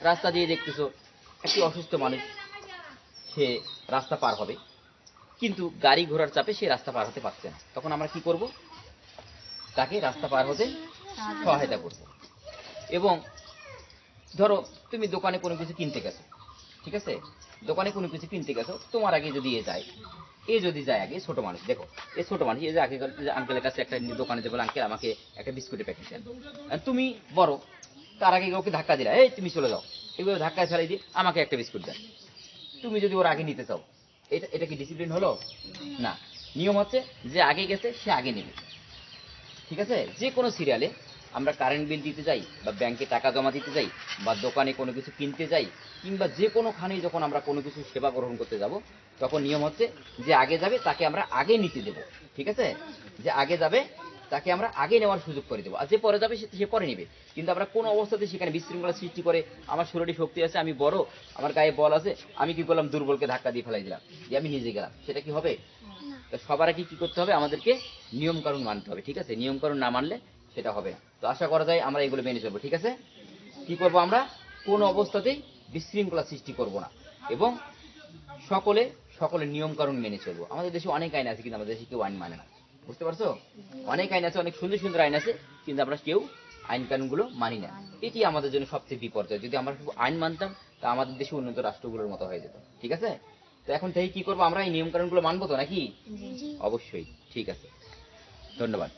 রাস্তা দিয়ে দেখতেছো, একটি অসুস্থ মানুষ, সে রাস্তা পার হবে। কিন্তু গাড়ি ঘোড়ার চাপে সে রাস্তা পার হতে পারছে না। তখন আমরা কি করব? তাকে রাস্তা পার হতে সহায়তা করব। এবং ধরো, তুমি দোকানে কোনো কিছু কিনতে গেছো, ঠিক আছে? দোকানে কোনো কিছু কিনতে গেছো, তোমার আগে যদি এ যায়, এ যদি যায় আগে ছোট মানুষ, দেখো এই ছোট মানুষ এই যে আগে আঙ্কেলের কাছে একটা দোকানে যে বলে আঙ্কেল আমাকে একটা বিস্কুটের প্যাকেট দেন। তুমি বড় তার আগে ওকে ধাক্কা দিলা। এই, তুমি চলে যাও। এগুলো ধাক্কায় ফেলাই দিয়ে আমাকে একটা বিস্কুট দেন তুমি যদি ওর আগে নিতে চাও, এটা এটা কি ডিসিপ্লিন হলো? না। নিয়ম হচ্ছে, যে আগে গেছে, সে আগে নেবে। ঠিক আছে? যে কোনো সিরিয়ালে আমরা কারেন্ট বিল দিতে যাই, বা ব্যাংকে টাকা জমা দিতে যাই, বা দোকানে কোনো কিছু কিনতে যাই, কিংবা যে কোনোখানে যখন আমরা কোনো কিছু সেবা গ্রহণ করতে যাব, তখন নিয়ম হচ্ছে, যে আগে যাবে, তাকে আমরা আগে নিতে দেব। ঠিক আছে? যে আগে যাবে তাকে আমরা আগে নেওয়ার সুযোগ করে দেবো। আর যে পরে যাবে সে- সে পরে নেবে। কিন্তু আমরা কোন অবস্থাতে সেখানে বিশৃঙ্খলা সৃষ্টি করে আমার শরীরে শক্তি আছে আমি বড় আমার গায়ে বল আছে আমি কি করলাম দুর্বলকে ধাক্কা দিয়ে ফেলাই দিলাম যে আমি নিজে গেলাম। সেটা কি হবে? তো সবার আগে কি করতে হবে? আমাদেরকে নিয়ম কানুন মানতে হবে ঠিক আছে? নিয়ম কানুন না মানলে সেটা হবে না। তো আশা করা যায় আমরা এগুলো মেনে চলবো ঠিক আছে? কি করব আমরা? কোন অবস্থাতেই বিশৃঙ্খলা সৃষ্টি করব না। এবং সকলে সকলে নিয়ম কানুন মেনে চলবো। আমাদের দেশে অনেক আইন আছে কিন্তু আমাদের দেশে কেউ আইন মানে না। বুঝতে পারছ? অনেক আইন আছে অনেক সুন্দর সুন্দর আইন আছে কিন্তু আমরা কেউ আইন কানুনগুলো মানি না। এটি আমাদের জন্য সবচেয়ে বিপর্যয়। যদি আমরা শুধু আইন মানতাম তা আমাদের দেশে উন্নত রাষ্ট্রগুলোর মতো হয়ে যেত। ঠিক আছে? তো এখন থেকে কি করব আমরা? এই নিয়ম কানুনগুলো মানবো তো নাকি? অবশ্যই। ঠিক আছে। ধন্যবাদ।